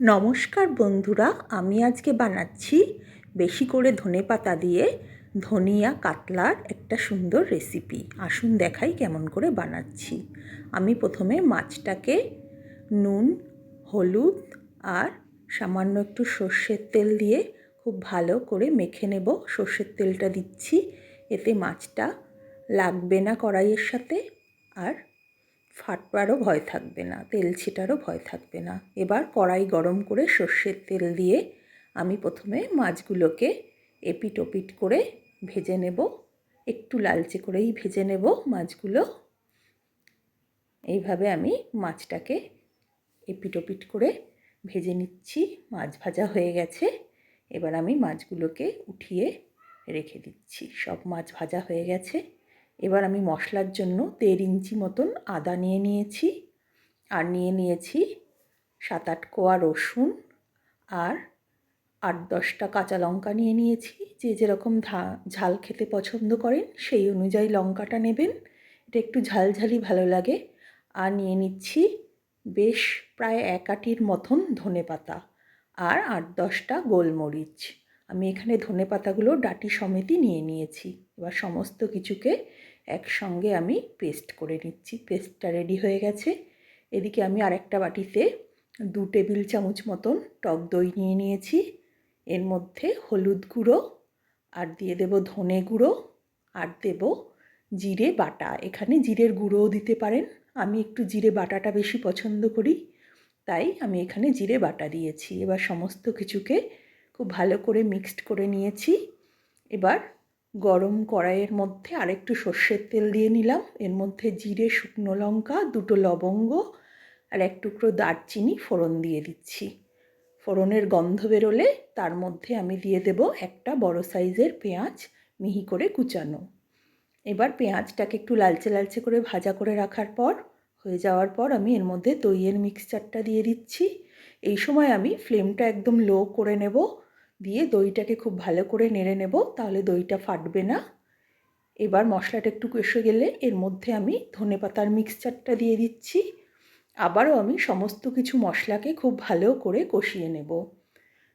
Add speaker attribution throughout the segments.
Speaker 1: নমস্কার বন্ধুরা, আমি আজকে বানাচ্ছি বেশি করে ধনে পাতা দিয়ে ধনিয়া কাতলার একটা সুন্দর রেসিপি আসুন দেখাই কেমন করে বানাচ্ছি। আমি প্রথমে মাছটাকে নুন, হলুদ আর সামান্য একটু সর্ষের তেল দিয়ে খুব ভালো করে মেখে নেব। সর্ষের তেলটা দিচ্ছি, এতে মাছটা লাগবে না কড়াইয়ের সাথে আর ফাটবারও ভয় থাকবে না, তেল ছিটারও ভয় থাকবে না। এবার কড়াই গরম করে সর্ষের তেল দিয়ে আমি প্রথমে মাছগুলোকে এপিট ওপিট করে ভেজে নেব। একটু লালচে করেই ভেজে নেব মাছগুলো। এইভাবে আমি মাছটাকে এপিট ওপিট করে ভেজে নিচ্ছি, মাছ ভাজা হয়ে গেছে। এবার আমি মাছগুলোকে উঠিয়ে রেখে দিচ্ছি, সব মাছ ভাজা হয়ে গেছে। এবার আমি মশলার জন্য দেড় ইঞ্চি মতন আদা নিয়ে নিয়েছি। আর নিয়ে নিয়েছি সাত আট কোয়া রসুন আর আট দশটা কাঁচা লঙ্কা নিয়ে নিয়েছি। যে যেরকম ঝাল খেতে পছন্দ করেন সেই অনুযায়ী লঙ্কাটা নেবেন। এটা একটু ঝালঝালি ভালো লাগে। আর নিয়ে নিচ্ছি বেশ প্রায় এক আটির মতন ধনে পাতা আর আট দশটা গোলমরিচ। আমি এখানে ধনে পাতাগুলো ডাটি সমেতই নিয়ে নিয়েছি। এবার সমস্ত কিছুকে একসঙ্গে আমি পেস্ট করে নিচ্ছি। পেস্টটা রেডি হয়ে গেছে। এদিকে আমি আরেকটা বাটিতে দু টেবিল চামচ মতন টক দই নিয়ে নিয়েছি। এর মধ্যে হলুদ গুঁড়ো, আর দিয়ে দেব ধনে গুঁড়ো, আর দেব জিরে বাটা। এখানে জিরের গুঁড়োও দিতে পারেন। আমি একটু জিরে বাটাটা বেশি পছন্দ করি, তাই আমি এখানে জিরে বাটা দিয়েছি। এবার সমস্ত কিছুকে খুব ভালো করে মিক্সড করে নিয়েছি। এবার গরম কড়াইয়ের মধ্যে আরেকটু সর্ষের তেল দিয়ে নিলাম। এর মধ্যে জিরে, শুকনো লঙ্কা, দুটো লবঙ্গ আর এক টুকরো দারচিনি ফোড়ন দিয়ে দিচ্ছি। ফোড়নের গন্ধ বেরোলে তার মধ্যে আমি দিয়ে দেব একটা বড় সাইজের পেঁয়াজ মিহি করে কুচানো। এবার পেঁয়াজটাকে একটু লালচে লালচে করে ভাজা করে রাখার পর, হয়ে যাওয়ার পর আমি এর মধ্যে দইয়ের মিক্সচারটা দিয়ে দিচ্ছি। এই সময় আমি ফ্লেমটা একদম লো করে নেব। দিয়ে দইটাকে খুব ভালো করে নেড়ে নেব, তাহলে দইটা ফাটবে না। এবার মশলাটা একটু কষে গেলে এর মধ্যে আমি ধনে পাতার মিক্সচারটা দিয়ে দিচ্ছি। আবারও আমি সমস্ত কিছু মশলাকে খুব ভালো করে কষিয়ে নেব।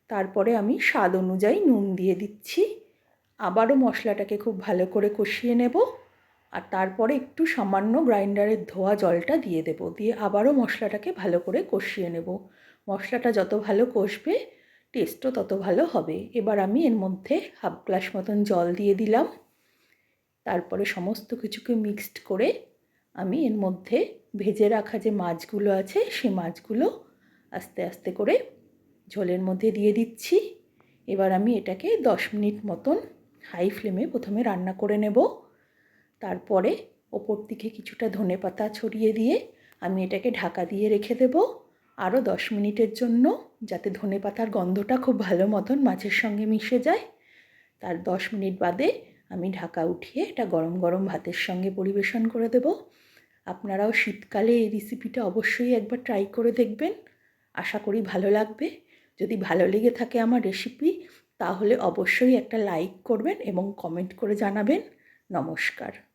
Speaker 1: তারপরে আমি স্বাদ অনুযায়ী নুন দিয়ে দিচ্ছি। আবারও মশলাটাকে খুব ভালো করে কষিয়ে নেব। আর তারপরে একটু সামান্য গ্রাইন্ডারের ধোয়া জলটা দিয়ে দেব। দিয়ে আবারও মশলাটাকে ভালো করে কষিয়ে নেব। মশলাটা যত ভালো কষবে টেস্টও তত ভালো হবে। এবার আমি এর মধ্যে হাফ গ্লাস মতন জল দিয়ে দিলাম। তারপরে সমস্ত কিছুকে মিক্সড করে আমি এর মধ্যে ভেজে রাখা যে মাছগুলো আছে, সে মাছগুলো আস্তে আস্তে করে ঝোলের মধ্যে দিয়ে দিচ্ছি। এবার আমি এটাকে দশ মিনিট মতন হাই ফ্লেমে প্রথমে রান্না করে নেব। তারপরে ওপর দিকে কিছুটা ধনে পাতা ছড়িয়ে দিয়ে আমি এটাকে ঢাকা দিয়ে রেখে দেবো। আরও দশ মিনিটের জন্য, যাতে ধনে পাতার গন্ধটা খুব ভালো মতন মাছের সঙ্গে মিশে যায়। তার দশ মিনিট বাদে আমি ঢাকা উঠিয়ে এটা গরম গরম ভাতের সঙ্গে পরিবেশন করে দেব। আপনারাও শীতকালে এই রেসিপিটা অবশ্যই একবার ট্রাই করে দেখবেন। আশা করি ভালো লাগবে। যদি ভালো লেগে থাকে আমার রেসিপি তাহলে অবশ্যই একটা লাইক করবেন এবং কমেন্ট করে জানাবেন। নমস্কার।